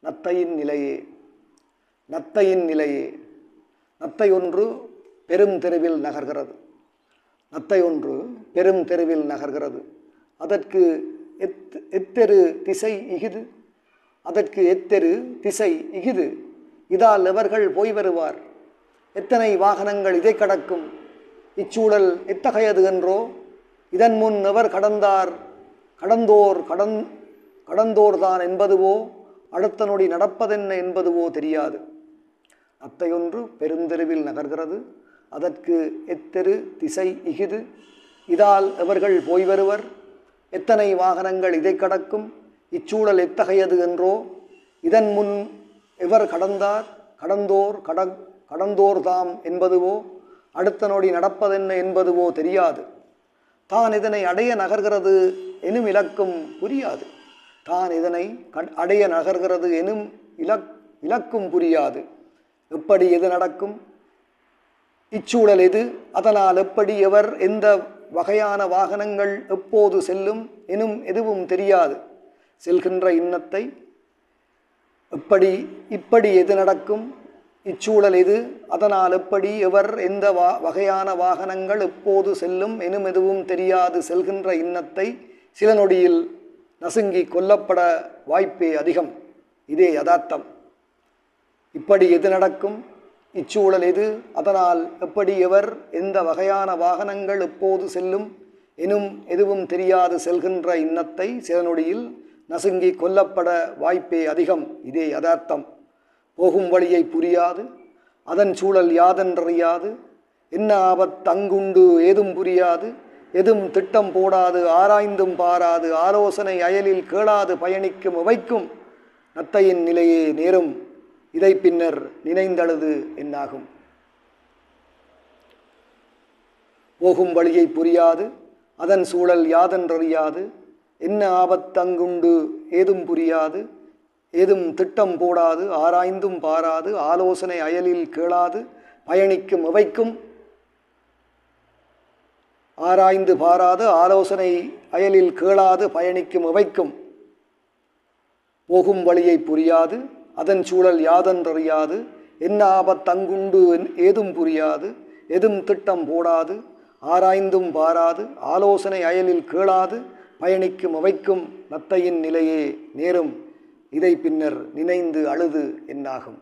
நத்தையின் நிலையே நத்தையின் நிலையே. நத்தை ஒன்று பெரும் தெருவில் நகர்கிறது. நத்தை ஒன்று பெரும் தெருவில் நகர்கிறது. அதற்கு எத் எத்தெரு திசை இகுது அதற்கு எத்தெரு திசை இகுது இதால் எவர்கள் போய் வருவார். எத்தனை வாகனங்கள் இதை கடக்கும்? இச்சூழல் எத்தகையது என்றோ? இதன் முன் எவர் கடந்தார்? கடந்தோர் கடந் கடந்தோர்தான் என்பதுவோ? அடுத்த நொடி நடப்பதென்ன என்பதுவோ தெரியாது. அத்தையொன்று பெருந்தெருவில் நகர்கிறது. அதற்கு எத்தெரு திசை இஃது இதால் எவர்கள் போய் வருவர்? எத்தனை வாகனங்கள் இதை கடக்கும்? இச்சூழல் எத்தகையது என்றோ? இதன் முன் எவர் கடந்தார்? கடந்தோர் கட கடந்தோர் தாம் என்பதுவோ? அடுத்த நொடி நடப்பதென்ன என்பதுவோ தெரியாது. தான் இதனை அடைய நகர்கிறது எனும் இலக்கும் புரியாது. தான் இதனை கண் அடைய நகர்கிறது எனும் இலக் இலக்கும் புரியாது. எப்படி எது நடக்கும்? இச்சூழல் எது? அதனால் எப்படி எவர் எந்த வகையான வாகனங்கள் எப்போது செல்லும் எனும் எதுவும் தெரியாது. செல்கின்ற இன்னத்தை எப்படி இப்படி எது நடக்கும்? இச்சூழல் எது? அதனால் எப்படி எவர் எந்த வா வகையான வாகனங்கள் எப்போது செல்லும் எனும் எதுவும் தெரியாது. செல்கின்ற இன்னத்தை சில நொடியில் நசுங்கி கொல்லப்பட வாய்ப்பே அதிகம். இதே யதார்த்தம். இப்படி எது நடக்கும்? இச்சூழல் எது? அதனால் எப்படி எவர் எந்த வகையான வாகனங்கள் எப்போது செல்லும்? எனும் எதுவும் தெரியாது செல்கின்ற இன்னத்தை சில நொடியில் நசுங்கி கொல்லப்பட வாய்ப்பே அதிகம். இதே யதார்த்தம். போகும் வழியை புரியாது. அதன் சூழல் யாதென்றறியாது. என்ன ஆபத் தங்குண்டு ஏதும் புரியாது. எதும் திட்டம் போடாது ஆராய்ந்தும் பாராது ஆலோசனை அயலில் கேளாது பயணிக்கும் உவைக்கும் நத்தையின் நிலையே நேரும். இதை பின்னர் நினைந்தழுது என்னாகும்? போகும் வழியை புரியாது அதன் சூழல் யாதென்றறியாது என்ன ஆபத்தங்குண்டு ஏதும் புரியாது ஏதும் திட்டம் போடாது ஆராய்ந்தும் பாராது ஆலோசனை அயலில் கேளாது பயணிக்கும் இவைக்கும் ஆராய்ந்து பாராது ஆலோசனை அயலில் கேளாது பயணிக்கும் இவைக்கும் போகும் வழியை புரியாது அதன் சூழல் யாதென்றறியாது என்ன ஆபத்தங்குண்டு ஏதும் புரியாது எதும் திட்டம் போடாது ஆராய்ந்தும் பாராது ஆலோசனை அயலில் கேளாது பயணிக்கும் அவைக்கும் நத்தையின் நிலையே நேரும். இதை பின்னர் நினைந்து அழுது என்னாகும்?